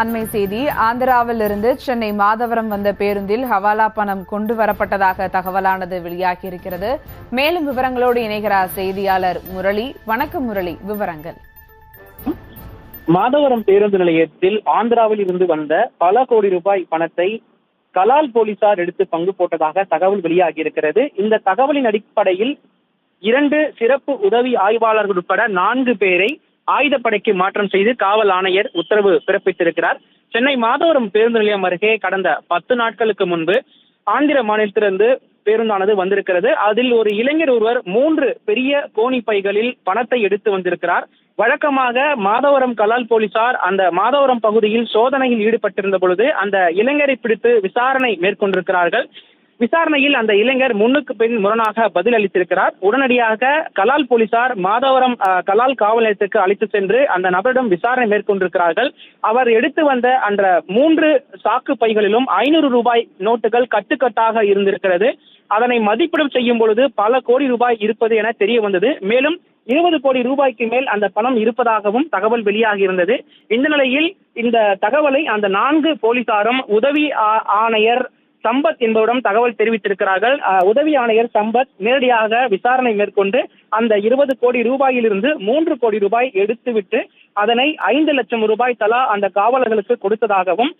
அண்மை செய்தி. ஆந்திராவிலிருந்து சென்னை மாதவரம் வந்த பேருந்தில் ஹவாலா பணம் கொண்டு வரப்பட்டதாக தகவலானது வெளியாகியிருக்கிறது. மேலும் விவரங்களோடு இணைகிறார் செய்தியாளர் முரளி. வணக்கம் முரளி. விவரங்கள். மாதவரம் பேருந்து நிலையத்தில் ஆந்திராவில் இருந்து வந்த பல கோடி ரூபாய் பணத்தை கலால் போலீசார் எடுத்து பங்கு போட்டதாக தகவல் வெளியாகி இருக்கிறது இந்த தகவலின் அடிப்படையில் இரண்டு சிறப்பு உதவி ஆய்வாளர்கள் உட்பட நான்கு பேரை ஆயுதப்படைக்கு மாற்றம் செய்து காவல் ஆணையர் உத்தரவு பிறப்பித்திருக்கிறார். சென்னை மாதவரம் பேருந்து நிலையம் அருகே கடந்த பத்து நாட்களுக்கு முன்பு ஆந்திர மாநிலத்திலிருந்து பேருந்தானது வந்திருக்கிறது. அதில் ஒரு இளைஞர் ஒருவர் மூன்று பெரிய கோணி பைகளில் பணத்தை எடுத்து வந்திருக்கிறார். வழக்கமாக மாதவரம் கலால் போலீசார் அந்த மாதவரம் பகுதியில் சோதனையில் ஈடுபட்டிருந்த பொழுது அந்த இளைஞரை பிடித்து விசாரணை மேற்கொண்டிருக்கிறார்கள். விசாரணையில் அந்த இளைஞர் முன்னுக்கு பின் முரணாக பதில் அளித்திருக்கிறார் உடனடியாக கலால் போலீசார் மாதவரம் கலால் காவல் நிலையத்துக்கு அழைத்து சென்று அந்த நபரிடம் விசாரணை மேற்கொண்டிருக்கிறார்கள். அவர் எடுத்து வந்த அந்த மூன்று சாக்கு பைகளிலும் ஐநூறு ரூபாய் நோட்டுகள் கட்டுக்கட்டாக இருந்திருக்கிறது. அதனை மதிப்பிடம் செய்யும் பொழுது பல கோடி ரூபாய் இருப்பது என தெரிய வந்தது. மேலும் இருபது கோடி ரூபாய்க்கு மேல் அந்த பணம் இருப்பதாகவும் தகவல் வெளியாகி இருந்தது. இந்த நிலையில் இந்த தகவலை அந்த நான்கு போலீசாரும் உதவி ஆ- ஆணையர் சம்பத் என்பவரிடம் தகவல் தெரிவித்திருக்கிறார்கள். உதவி ஆணையர் சம்பத் நேரடியாக விசாரணை மேற்கொண்டு அந்த இருபது கோடி ரூபாயிலிருந்து மூன்று கோடி ரூபாய் எடுத்துவிட்டு அதனை ஐந்து லட்சம் ரூபாய் தலா அந்த காவலர்களுக்கு கொடுத்ததாகவும்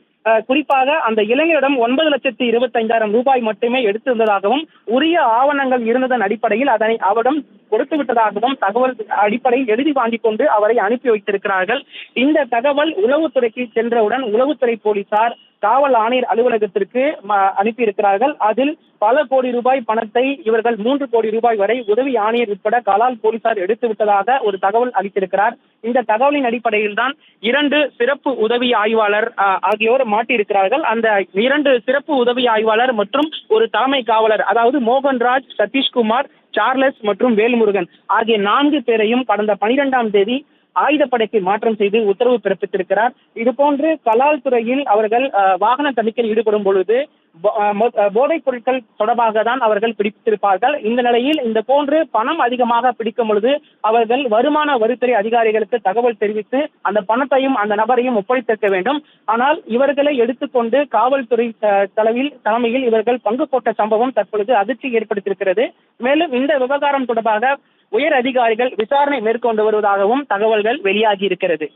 குறிப்பாக அந்த இளைஞரிடம் ஒன்பது லட்சத்தி இருபத்தைந்தாயிரம் ரூபாய் மட்டுமே எடுத்திருந்ததாகவும் உரிய ஆவணங்கள் இருந்ததன் அடிப்படையில் அதனை அவரிடம் கொடுத்து விட்டதாகவும் தகவல் அடிப்படையில் எழுதி வாங்கிக் கொண்டு அவரை அனுப்பி வைத்திருக்கிறார்கள். இந்த தகவல் உளவுத்துறைக்கு சென்றவுடன் உளவுத்துறை போலீசார் காவல் ஆணையர் அலுவலகத்திற்கு அனுப்பி அனுப்பியிருக்கிறார்கள். அதில் பல கோடி ரூபாய் பணத்தை இவர்கள் மூன்று கோடி ரூபாய் வரை உதவி ஆணையர் உட்பட கலால் போலீசார் எடுத்து விட்டதாக ஒரு தகவல் அளித்திருக்கிறார். இந்த தகவலின் அடிப்படையில் தான் இரண்டு சிறப்பு உதவி ஆய்வாளர் ஆகியோர் மாட்டியிருக்கிறார்கள். அந்த இரண்டு சிறப்பு உதவி ஆய்வாளர் மற்றும் ஒரு தலைமை காவலர் அதாவது மோகன்ராஜ் சதீஷ்குமார் சார்லஸ் மற்றும் வேல்முருகன் ஆகிய நான்கு பேரையும் கடந்த பனிரெண்டாம் தேதி ஆயுதப்படைக்கு மாற்றம் செய்து உத்தரவு பிறப்பித்திருக்கிறார். இதுபோன்று கலால் துறையில் அவர்கள் வாகன தணிக்கையில் ஈடுபடும் பொழுது போதைப் பொருட்கள் தொடர்பாக தான் அவர்கள் பிடித்திருப்பார்கள். இந்த நிலையில் இந்த போன்று பணம் அதிகமாக பிடிக்கும் பொழுது அவர்கள் வருமான வரித்துறை அதிகாரிகளுக்கு தகவல் தெரிவித்து அந்த பணத்தையும் அந்த நபரையும் ஒப்படைத்திருக்க வேண்டும். ஆனால் இவர்களை எடுத்துக்கொண்டு காவல்துறை தலைவில் தலைமையில் இவர்கள் பங்கு போட்ட சம்பவம் தற்பொழுது அதிர்ச்சி ஏற்படுத்தியிருக்கிறது. மேலும் இந்த விவகாரம் தொடர்பாக உயர் அதிகாரிகள் விசாரணை மேற்கொண்டு வருவதாகவும் தகவல்கள் வெளியாகி இருக்கிறது.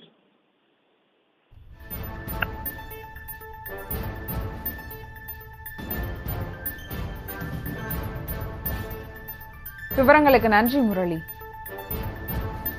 விவரங்களுக்கு நன்றி முரளி.